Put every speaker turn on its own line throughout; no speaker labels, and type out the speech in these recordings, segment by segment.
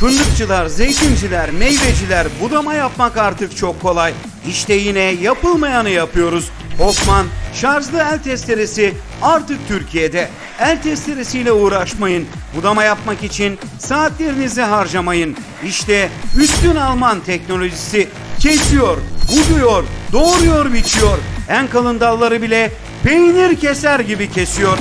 Fındıkçılar, zeytinciler, meyveciler budama yapmak artık çok kolay. İşte yine yapılmayanı yapıyoruz. Hoffman şarjlı el testeresi artık Türkiye'de. El testeresiyle uğraşmayın. Budama yapmak için saatlerinizi harcamayın. İşte üstün Alman teknolojisi kesiyor, buduyor, doğruyor, biçiyor. En kalın dalları bile peynir keser gibi kesiyor.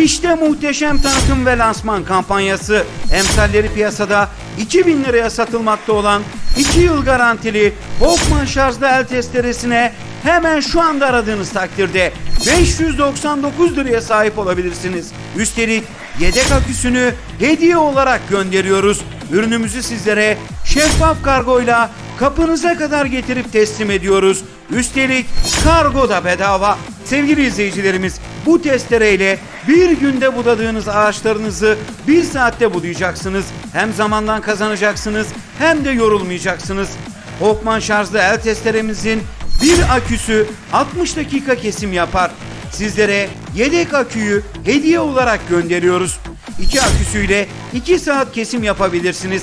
İşte muhteşem tanıtım ve lansman kampanyası. Emsalleri piyasada 2000 liraya satılmakta olan 2 yıl garantili Hoffman şarjlı el testeresine hemen şu anda aradığınız takdirde 599 liraya sahip olabilirsiniz. Üstelik yedek aküsünü hediye olarak gönderiyoruz. Ürünümüzü sizlere şeffaf kargoyla kapınıza kadar getirip teslim ediyoruz. Üstelik kargo da bedava. Sevgili izleyicilerimiz bu testereyle bir günde budadığınız ağaçlarınızı bir saatte budayacaksınız. Hem zamandan kazanacaksınız hem de yorulmayacaksınız. Hokman şarjlı el testeremizin bir aküsü 60 dakika kesim yapar. Sizlere yedek aküyü hediye olarak gönderiyoruz. İki aküsüyle 2 saat kesim yapabilirsiniz.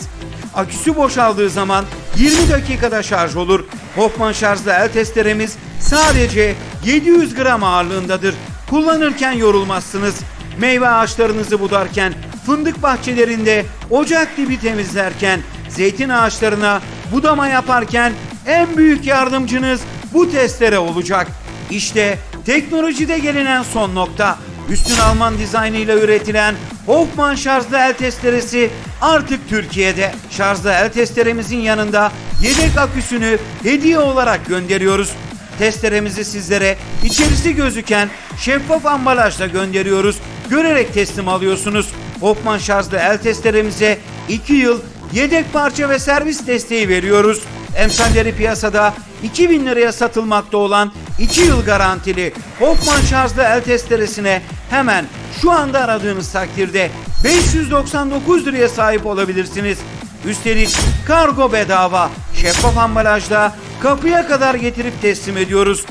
Aküsü boşaldığı zaman 20 dakikada şarj olur. Hoffman şarjlı el testeremiz sadece 700 gram ağırlığındadır. Kullanırken yorulmazsınız. Meyve ağaçlarınızı budarken, fındık bahçelerinde ocak dibi temizlerken, zeytin ağaçlarına budama yaparken en büyük yardımcınız bu testere olacak. İşte teknolojide gelinen son nokta. Üstün Alman dizaynıyla üretilen Hoffman şarjlı el testeresi artık Türkiye'de. Şarjlı el testeremizin yanında yedek aküsünü hediye olarak gönderiyoruz. Testeremizi sizlere içerisi gözüken şeffaf ambalajla gönderiyoruz. Görerek teslim alıyorsunuz. Hoffman şarjlı el testeremize 2 yıl yedek parça ve servis desteği veriyoruz. Emsalleri piyasada 2000 liraya satılmakta olan 2 yıl garantili Hoffman şarjlı el testeresine hemen şu anda aradığınız takdirde 599 liraya sahip olabilirsiniz. Üstelik kargo bedava, şeffaf ambalajla kapıya kadar getirip teslim ediyoruz.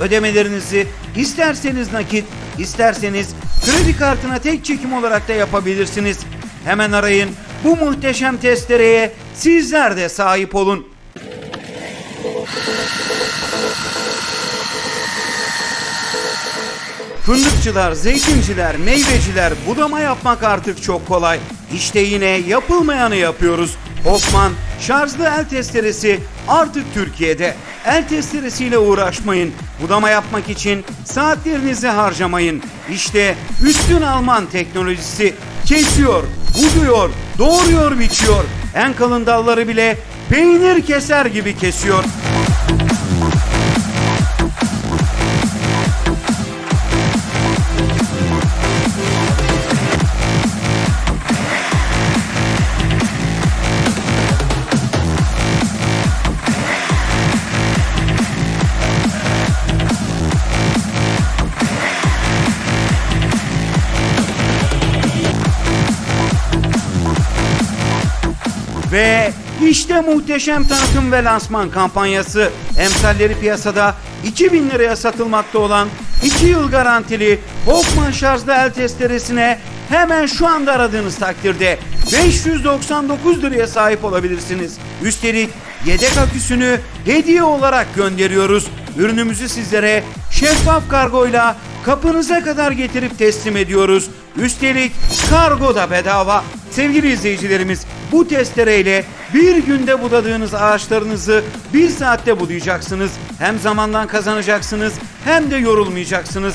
Ödemelerinizi isterseniz nakit, isterseniz kredi kartına tek çekim olarak da yapabilirsiniz. Hemen arayın. Bu muhteşem testereye sizler de sahip olun. Fındıkçılar, zeytinciler, meyveciler budama yapmak artık çok kolay. İşte yine yapılmayanı yapıyoruz. Hoffman şarjlı el testeresi artık Türkiye'de. El testeresiyle uğraşmayın. Budama yapmak için saatlerinizi harcamayın. İşte üstün Alman teknolojisi kesiyor, buduyor, doğruyor, biçiyor. En kalın dalları bile peynir keser gibi kesiyor. İşte muhteşem tanıtım ve lansman kampanyası. Emsalleri piyasada 2000 liraya satılmakta olan 2 yıl garantili Hoffman şarjlı el testeresine hemen şu anda aradığınız takdirde 599 liraya sahip olabilirsiniz. Üstelik yedek aküsünü hediye olarak gönderiyoruz. Ürünümüzü sizlere şeffaf kargoyla kapınıza kadar getirip teslim ediyoruz. Üstelik kargo da bedava. Sevgili izleyicilerimiz bu testereyle bir günde budadığınız ağaçlarınızı bir saatte budayacaksınız. Hem zamandan kazanacaksınız hem de yorulmayacaksınız.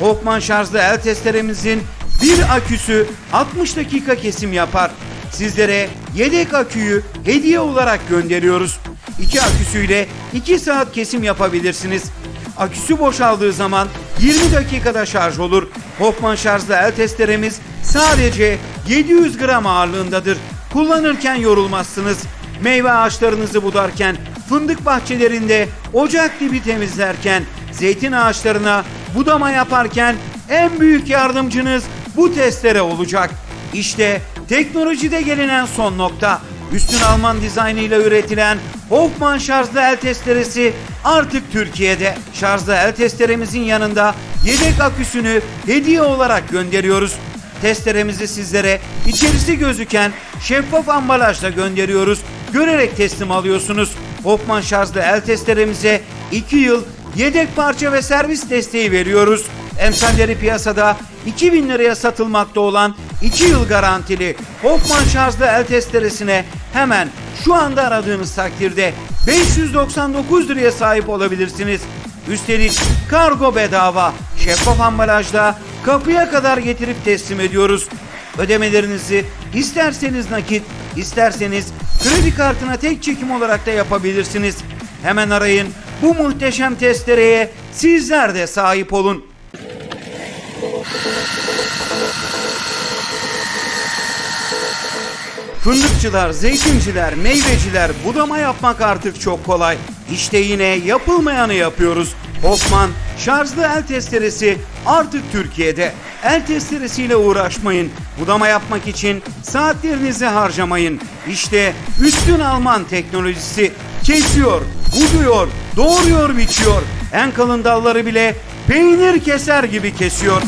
Hoffman şarjlı el testeremizin bir aküsü 60 dakika kesim yapar. Sizlere yedek aküyü hediye olarak gönderiyoruz. İki aküsüyle 2 saat kesim yapabilirsiniz. Aküsü boşaldığı zaman 20 dakikada şarj olur. Hoffman şarjlı el testeremiz sadece 700 gram ağırlığındadır. Kullanırken yorulmazsınız. Meyve ağaçlarınızı budarken, fındık bahçelerinde ocak dibi temizlerken, zeytin ağaçlarına budama yaparken en büyük yardımcınız bu testere olacak. İşte teknolojide gelinen son nokta. Üstün Alman dizaynıyla üretilen Hoffman şarjlı el testeresi artık Türkiye'de. Şarjlı el testeremizin yanında yedek aküsünü hediye olarak gönderiyoruz. Testeremizi sizlere içerisi gözüken şeffaf ambalajla gönderiyoruz. Görerek teslim alıyorsunuz. Hoffman şarjlı el testeremize 2 yıl yedek parça ve servis desteği veriyoruz. Emsalleri piyasada 2000 liraya satılmakta olan 2 yıl garantili Hoffman şarjlı el testeresine hemen şu anda aradığınız takdirde 599 liraya sahip olabilirsiniz. Üstelik kargo bedava, şeffaf ambalajla kapıya kadar getirip teslim ediyoruz. Ödemelerinizi isterseniz nakit, isterseniz kredi kartına tek çekim olarak da yapabilirsiniz. Hemen arayın. Bu muhteşem testereye sizler de sahip olun. Fındıkçılar, zeytinciler, meyveciler budama yapmak artık çok kolay. İşte yine yapılmayanı yapıyoruz. Hoffman şarjlı el testeresi artık Türkiye'de. El testeresiyle uğraşmayın. Budama yapmak için saatlerinizi harcamayın. İşte üstün Alman teknolojisi kesiyor, buduyor, doğruyor, biçiyor. En kalın dalları bile peynir keser gibi kesiyor.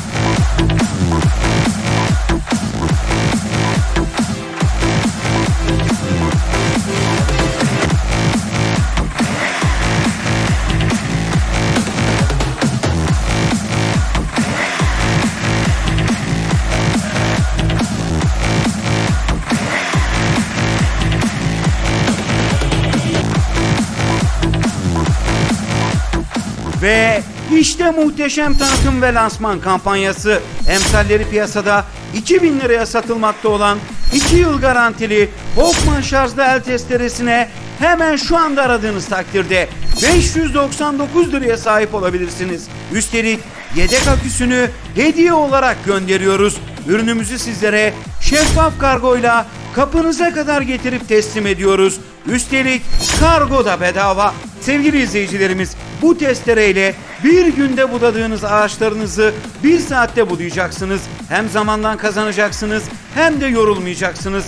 İşte muhteşem tanıtım ve lansman kampanyası. Emsalleri piyasada 2000 liraya satılmakta olan 2 yıl garantili Hoffman şarjlı el testeresine hemen şu anda aradığınız takdirde 599 liraya sahip olabilirsiniz. Üstelik yedek aküsünü hediye olarak gönderiyoruz. Ürünümüzü sizlere şeffaf kargoyla kapınıza kadar getirip teslim ediyoruz. Üstelik kargo da bedava. Sevgili izleyicilerimiz bu testereyle bir günde budadığınız ağaçlarınızı bir saatte budayacaksınız. Hem zamandan kazanacaksınız hem de yorulmayacaksınız.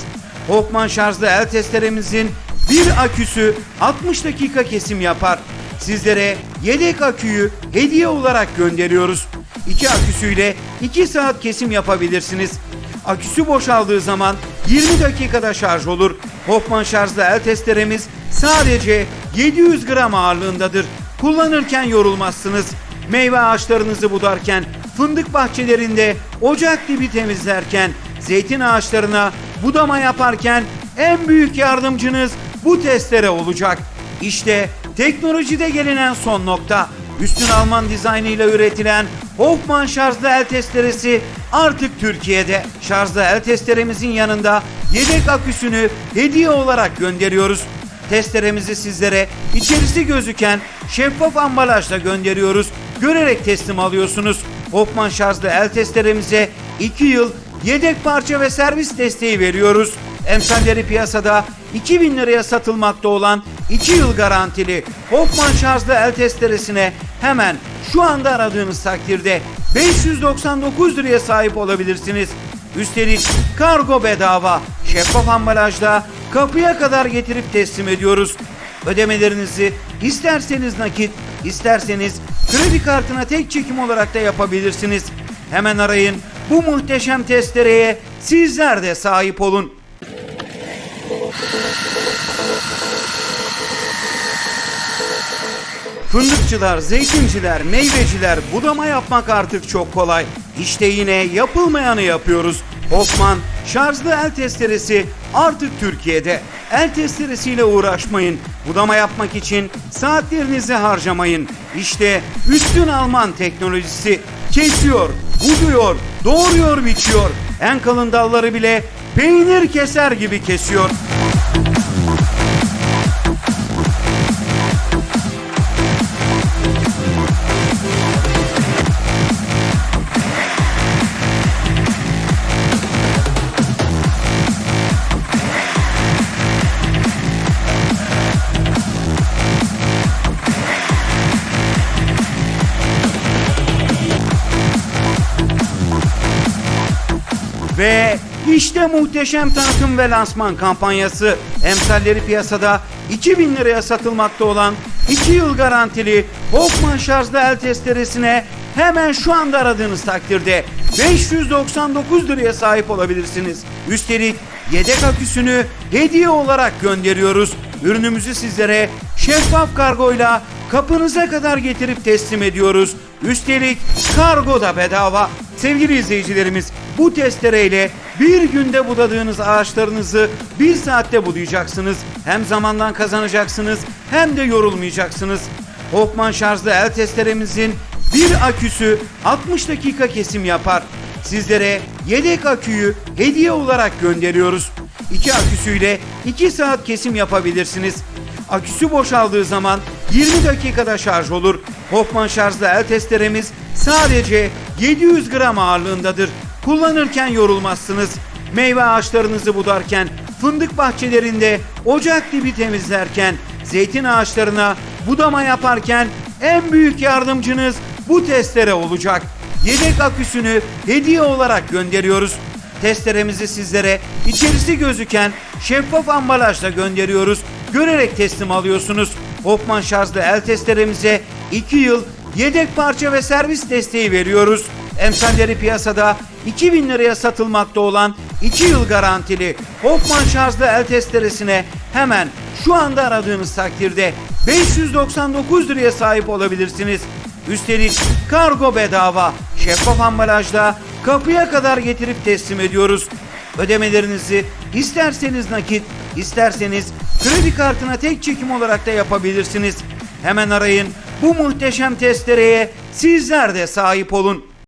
Hokman şarjlı el testeremizin bir aküsü 60 dakika kesim yapar. Sizlere yedek aküyü hediye olarak gönderiyoruz. İki aküsüyle 2 saat kesim yapabilirsiniz. Aküsü boşaldığı zaman 20 dakikada şarj olur. Hoffman şarjlı el testeremiz sadece 700 gram ağırlığındadır. Kullanırken yorulmazsınız. Meyve ağaçlarınızı budarken, fındık bahçelerinde ocak dibi temizlerken, zeytin ağaçlarına budama yaparken en büyük yardımcınız bu testere olacak. İşte teknolojide gelinen son nokta. Üstün Alman dizaynıyla üretilen Hoffman şarjlı el testeresi artık Türkiye'de. Şarjlı el testeremizin yanında yedek aküsünü hediye olarak gönderiyoruz. Testeremizi sizlere içerisi gözüken şeffaf ambalajla gönderiyoruz. Görerek teslim alıyorsunuz. Hoffman şarjlı el testeremize 2 yıl yedek parça ve servis desteği veriyoruz. Emsalleri piyasada 2000 liraya satılmakta olan 2 yıl garantili Hoffman şarjlı el testeresine hemen şu anda aradığınız takdirde 599 liraya sahip olabilirsiniz. Üstelik kargo bedava, şeffaf ambalajla kapıya kadar getirip teslim ediyoruz. Ödemelerinizi isterseniz nakit, isterseniz kredi kartına tek çekim olarak da yapabilirsiniz. Hemen arayın. Bu muhteşem testereye sizler de sahip olun. Fındıkçılar, zeytinciler, meyveciler budama yapmak artık çok kolay. İşte yine yapılmayanı yapıyoruz. Hoffman şarjlı el testeresi artık Türkiye'de. El testeresiyle uğraşmayın. Budama yapmak için saatlerinizi harcamayın. İşte üstün Alman teknolojisi kesiyor, buduyor, doğruyor, biçiyor. En kalın dalları bile peynir keser gibi kesiyor. İşte muhteşem tanıtım ve lansman kampanyası. Emsalleri piyasada 2000 liraya satılmakta olan 2 yıl garantili Hokman şarjlı el testeresine hemen şu anda aradığınız takdirde 599 liraya sahip olabilirsiniz. Üstelik yedek aküsünü hediye olarak gönderiyoruz. Ürünümüzü sizlere şeffaf kargoyla kapınıza kadar getirip teslim ediyoruz. Üstelik kargo da bedava. Sevgili izleyicilerimiz bu testereyle bir günde budadığınız ağaçlarınızı bir saatte budayacaksınız. Hem zamandan kazanacaksınız hem de yorulmayacaksınız. Hokman şarjlı el testeremizin bir aküsü 60 dakika kesim yapar. Sizlere yedek aküyü hediye olarak gönderiyoruz. İki aküsüyle 2 saat kesim yapabilirsiniz. Aküsü boşaldığı zaman 20 dakikada şarj olur. Hofmann şarjlı el testeremiz sadece 700 gram ağırlığındadır. Kullanırken yorulmazsınız. Meyve ağaçlarınızı budarken, fındık bahçelerinde ocak dibi temizlerken, zeytin ağaçlarına budama yaparken en büyük yardımcınız bu testere olacak. Yedek aküsünü hediye olarak gönderiyoruz. Testeremizi sizlere içerisi gözüken şeffaf ambalajla gönderiyoruz. Görerek teslim alıyorsunuz. Hopman şarjlı el testeremize 2 yıl yedek parça ve servis desteği veriyoruz. Emsalleri piyasada 2000 liraya satılmakta olan 2 yıl garantili Hopman şarjlı el testeresine hemen şu anda aradığınız takdirde 599 liraya sahip olabilirsiniz. Üstelik kargo bedava, şeffaf ambalajla kapıya kadar getirip teslim ediyoruz. Ödemelerinizi isterseniz nakit, isterseniz kredi kartına tek çekim olarak da yapabilirsiniz. Hemen arayın. Bu muhteşem testereye sizler de sahip olun.